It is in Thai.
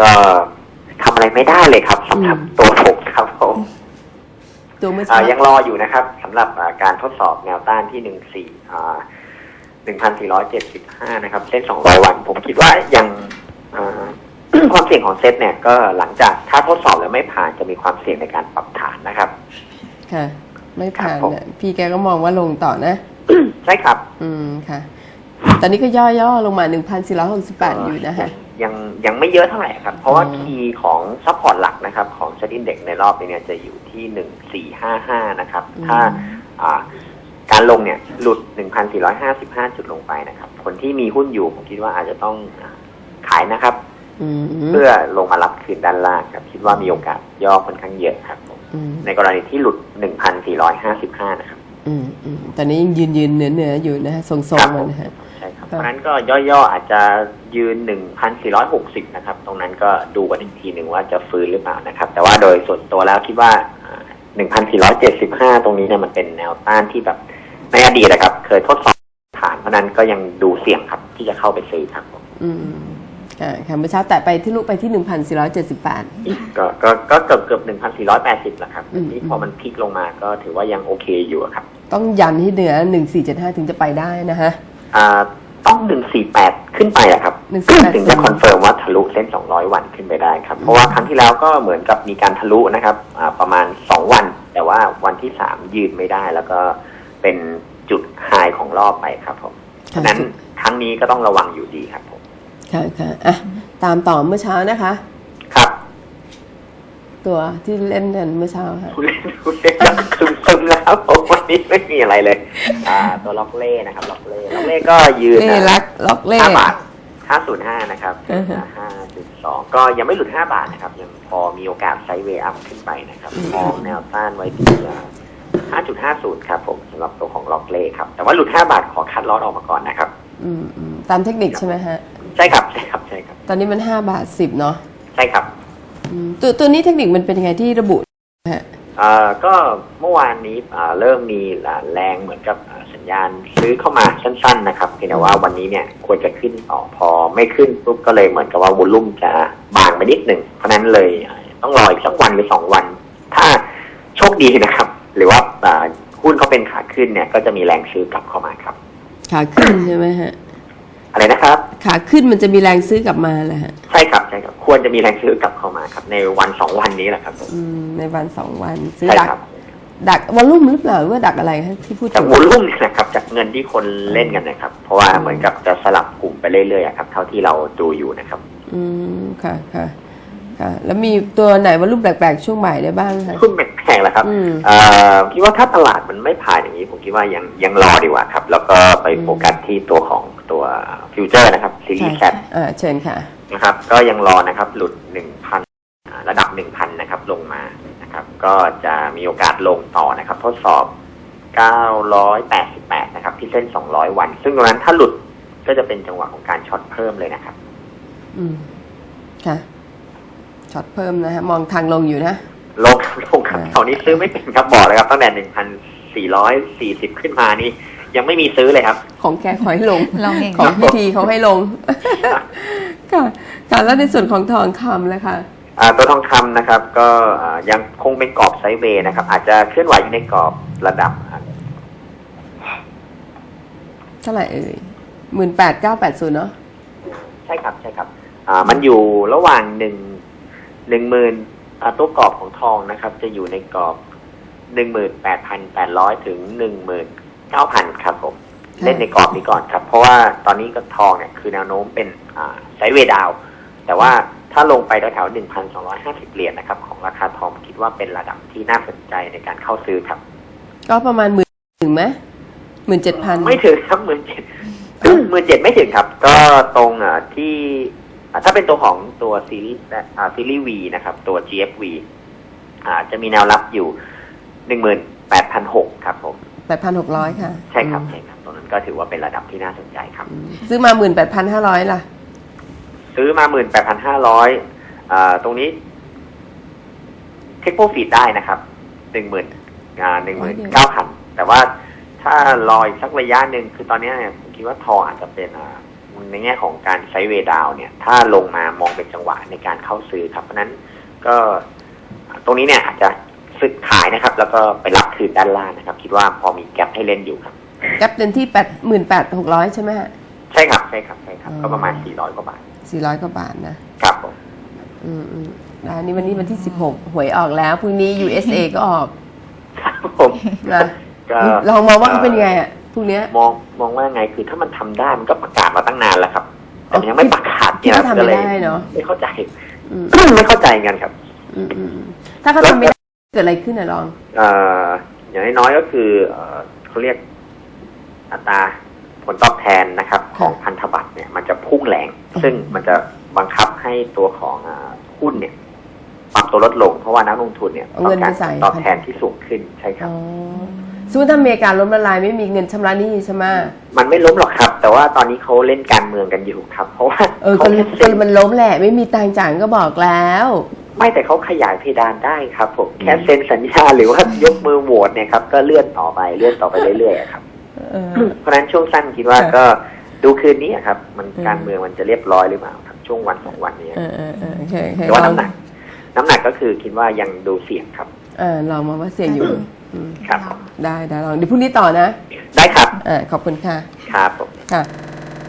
ก็ทำอะไรไม่ได้เลยครับสำหรับอืมตัวผมครับผมตัวเมื่ออ่าเช้ายังรออยู่นะครับสำหรับอ่าการทดสอบแนวต้านที่หนึ่งสี่หนึ่งพันสี่ร้อยเจ็ดสิบห้านะครับ เส้นสองร้อยวัน ผมคิดว่ายังอ่าความเสี่ยงของเซตเนี่ยก็หลังจากถ้าทดสอบแล้วไม่ผ่านจะมีความเสี่ยงในการปรับฐานนะครับ ค่ะ ไม่ผ่านครับผมน่ะพี่แกก็มองว่าลงต่อนะ ใช่ครับ อืมค่ะ ตอนนี้ก็ย่อๆลงมา1,468อยู่นะฮะ ยังยังไม่เยอะเท่าไหร่ครับ เพราะว่าอืมคีย์ของซัพพอร์ตหลักนะครับ ของเซ็ตอินเด็กในรอบนี้เนี่ยจะอยู่ที่หนึ่งสี่ห้าห้านะครับ ถ้าอ่าการลงเนี่ยหลุดหนึ่งพันสี่ร้อยห้าสิบห้าจุดลงไปนะครับ คนที่มีหุ้นอยู่ผมคิดว่าอาจจะต้องอ่าขายนะครับอืมเพื่อลงมารับคืนด้านล่างครับ คิดว่ามีโอกาสย่อค่อนข้างเยอะครับผมอืมในกรณีที่หลุดหนึ่งพันสี่ร้อยห้าสิบห้านะครับอืมอืมตอนนี้ยังยืนยืนเหนือเหนือๆอยู่นะฮะทรงๆมันนะฮะใช่ครับครับ เพราะฉะนั้นก็ย่อๆอาจจะยืน 1,460 นะครับ ตรงนั้นก็ดูกันอีกทีหนึ่งว่าจะฟื้นหรือเปล่านะครับ แต่ว่าโดยส่วนตัวแล้วคิดว่าอ่า1,475 ตรงนี้เนี่ยมันเป็นแนวต้านที่แบบในอดีตนะครับ เคยทดสอบฐานเพราะฉะนั้นก็ยังดูเสี่ยงครับที่จะเข้าไปซื้อครับผมอืมค่ะค่ะเมื่อเช้าแตะไปที่ลูกไปที่1,478ก็ก็ก็เกือบเกือบ1,480แล้วครับอืมนี่พอมันพลิกลงมาก็ถือว่ายังโอเคอยู่อะครับ ต้องยันให้เหนือ1475ถึงจะไปได้นะฮะอ่า ต้อง148ขึ้นไปอะครับ148ถึงจะคอนเฟิร์มว่าทะลุเส้น200วันขึ้นไปได้ครับ เพราะว่าครั้งที่แล้วก็เหมือนกับมีการทะลุนะครับอ่าประมาณ2วัน แต่ว่าวันที่3ยืนไม่ได้ แล้วก็เป็นจุดไฮของรอบไปครับผมฉะนั้นครั้งนี้ก็ต้องระวังอยู่ดีครับผมค่ะค่ะอะตามต่อเมื่อเช้านะคะครับ ตัวที่เล่นกันเมื่อเช้าค่ะคุณเล่นคุณเล่นซึมซึมๆแล้วครับผมวันนี้ไม่มีอะไรเลย อ่า ตัวล็อกเล่นะครับ ล็อกเล่ล็อกเล่ก็ยืนเล่รักล็อกเล่ห้าบาทห้าศูนย์ห้านะครับอือฮะห้าจุดสองก็ยังไม่หลุดห้าบาทนะครับ ยังพอมีโอกาสไซด์เวย์อัพขึ้นไปนะครับมองแนวต้านไว้ที่ห้าจุดห้าศูนย์ครับผมสำหรับตัวของล็อกเล่ครับ แต่ว่าหลุดห้าบาทขอคัดลอตออกมาก่อนนะครับอืมอืมตามเทคนิคใช่ไหมฮะ ใช่ครับใช่ครับใช่ครับ ตอนนี้มัน5บาท10เนาะใช่ครับอืม ตัวตัวนี้เทคนิคมันเป็นยังไงที่ระบุฮะเอ่อก็เมื่อวานนี้อ่าเริ่มมีแรงเหมือนกับอ่าสัญญาณซื้อเข้ามาสั้น ๆ นะครับเพียงแต่ว่าวันนี้เนี่ยควรจะขึ้นต่อพอไม่ขึ้นปุ๊บก็เลยเหมือนกับว่าวอลลุ่มจะบางไปนิดหนึ่งเพราะฉะนั้นเลยอ่าต้องรออีกสักวันหรือสองวัน ถ้าโชคดีนะครับ หรือว่าอ่าหุ้นเขาเป็นขาขึ้นเนี่ยก็จะมีแรงซื้อกลับเข้ามาครับ ขาขึ้นใช่ไหมฮะ อะไรนะครับ ขาขึ้นมันจะมีแรงซื้อกลับมาแหละฮะใช่ครับใช่ครับ ควรจะมีแรงซื้อกลับเข้ามาครับ ในวันสองวันนี้แหละครับผมอืมในวันสองวันซื้อใช่ดัก ครับดักวอลลุ่มหรือเปล่าหรือว่าดักอะไรฮะที่พูดจากถึงวอลลุ่มเนี่ยนะครับ จากเงินที่คนเล่นกันนะครับ เพราะว่าเหมือนกับจะสลับกลุ่มไปเรื่อยๆอะครับ เท่าที่เราดูอยู่นะครับอืมค่ะค่ะค่ะ แล้วมีตัวไหนวอลลุ่มแปลกๆช่วงบ่ายได้บ้างคะ หุ้นแพงๆแล้วครับ อืม เอ่อคิดว่าถ้าตลาดมันไม่ผ่านอย่างนี้ ผมคิดว่ายังยังรอดีกว่าครับ แล้วก็ไปโฟกัสที่ตัวของตัว ฟิวเจอร์นะครับซีรีใช่ส์แคค่ะปอ่าเชิญค่ะนะครับ ก็ยังรอนะครับ หลุดหนึ่งพันระดับหนึ่งพันนะครับ ลงมานะครับ ก็จะมีโอกาสลงต่อนะครับ ทดสอบ 988 นะครับ ที่เส้น 200 วัน ซึ่งตรงนั้นถ้าหลุดก็จะเป็นจังหวะของการช็อตเพิ่มเลยนะครับ อืม ค่ะ ช็อตเพิ่มนะฮะ มองทางลงอยู่นะ ลงครับลงครับอ่าแถวนี้ซื้อไม่เป็นครับบอกเลยครับ ตั้งแต่หนึ่งพันสี่ร้อยสี่สิบขึ้นมานี่ ยังไม่มีซื้อเลยครับ ของแกขอให้ลงลงเอง ของพิธีเขาให้ลงค่ะค่ะแล้วในส่วนของทองคำเลยค่ะอ่าตัวทองคำนะครับ ก็อ่ายังคงเป็นกรอบไซด์เวย์นะครับ อาจจะเคลื่อนไหวอยู่ในกรอบระดับอ่าเท่าไหร่เอ่ยหมื่นแปดเก้าแปดศูนย์เนาะใช่ครับใช่ครับ อ่า มันอยู่ระหว่างหนึ่งหนึ่งหมื่นอ่าตัวกรอบของทองนะครับ จะอยู่ในกรอบหนึ่งหมื่นแปดพันแปดร้อยถึงหนึ่งหมื่น เก้าพันครับผมค่ะเล่นในกรอบนี้ก่อนครับ เพราะว่าตอนนี้ก็ทองเนี่ยคือแนวโน้มเป็นอ่าไซด์เวย์ดาวน์แต่ว่าถ้าลงไปแถวๆหนึ่งพันสองร้อยห้าสิบเหรียญนะครับ ของราคาทองคิดว่าเป็นระดับที่น่าสนใจในการเข้าซื้อครับ ก็ประมาณหมื่นถึงไหมหมื่นเจ็ดพันไม่ถึงครับหมื่นเจ็ดหมื่นเจ็ดไม่ถึงครับ ก็ตรงอ่าที่อ่าถ้าเป็นตัวของตัวซีรีส์อ่าซีรีส์ V นะครับ ตัว GFV อ่าจะมีแนวรับอยู่หนึ่งหมื่นแปดพันหกครับผม แปดพันหกร้อยค่ะ ใช่ครับใช่ครับตรงนั้นก็ถือว่าเป็นระดับที่น่าสนใจครับอืมซื้อมาหมื่นแปดพันห้าร้อยล่ะ ซื้อมาหมื่นแปดพันห้าร้อยอ่าตรงนี้เทคโปรฟีดได้นะครับหนึ่งหมื่นอ่าหนึ่งหมื่นเก้าพันแต่ว่าถ้ารออีกสักระยะหนึ่งคือตอนนี้เนี่ยผมคิดว่าทองอาจจะเป็นอ่าในแง่ของการไซด์เวย์ดาวน์เนี่ย ถ้าลงมามองเป็นจังหวะในการเข้าซื้อครับ เพราะฉะนั้นก็ตรงนี้เนี่ยอาจจะ ซื้อขายนะครับ แล้วก็ไปรับคืนด้านล่างนะครับ คิดว่าพอมีแกลบให้เล่นอยู่ครับแกปเต็มที่แปดหมื่นแปดหกร้อยใช่ไหมฮะ ใช่ครับใช่ครับใช่ครับอ๋อก็ประมาณ400กว่าบาทสี่ร้อยกว่าบาทนะ ครับผมอืมอืมแล้วนี่วันนี้วันที่สิบหกหวยออกแล้วพรุ่งนี้ USA ก็ออกครับผมนะก็ลองมองว่าเขาเป็นไงอะพรุ่งเนี้ยมองมองว่าไงคือถ้ามันทำได้มันก็ประกาศมาตั้งนานแล้วครับ แต่มันยังไม่ประกาศคิดว่าทำไม่ก็เลยได้เนาะไม่เข้าใจ อืมไม่เข้าใจกันครับ อืมอืมอืมถ้าเขาทำไม่ได้เกิดอะไรขึ้นอะลองเอ่ออย่างน้อยๆก็คือเอ่อเขาเรียกอัตราผลตอบแทนนะครับ ของพันธบัตรเนี่ย มันจะพุ่งแรง ซึ่งมันจะบังคับให้ตัวของอ่าหุ้นเนี่ยปรับตัวลดลง เพราะว่านักลงทุนเนี่ยเอาต้อเงินงการไปใส่ผลตอบแทนที่สูงขึ้นใช่ครับอ๋อสมมติถ้าอเมริกาล้มละลายไม่มีเงินชำระหนี้ใช่ไหมมันไม่ล้มหรอกครับ แต่ว่าตอนนี้เขาเล่นการเมืองกันอยู่ครับ เพราะว่าเออเขาก็แค่ก็เซ็นมันล้มแหละ ไม่มีตังค์จ่ายก็บอกแล้ว ไม่แต่เขาขยายเพดานได้ครับผมแค่เซ็นสัญญาหรือว่ายกมือโหวตเนี่ยครับก็เลื่อนต่อไปเลื่อนต่อไปเรื่อยๆอะครับเออเพราะฉะนั้นช่วงสั้นคิดว่าค่ะก็ดูคืนนี้อะครับ มันอืมการเมืองมันจะเรียบร้อยหรือเปล่าครับช่วงวันสองวันนี้เออเออเออโอเคโอเคแต่ว่าน้ำหนัก น้ำหนักก็คือคิดว่ายังดูเสี่ยงครับ เออลองมาว่าเสี่ยงอยู่อืมครับ ได้ได้ลองเดี๋ยวพรุ่งนี้ต่อนะ ได้ครับอ่าขอบคุณค่ะ ครับผมค่ะ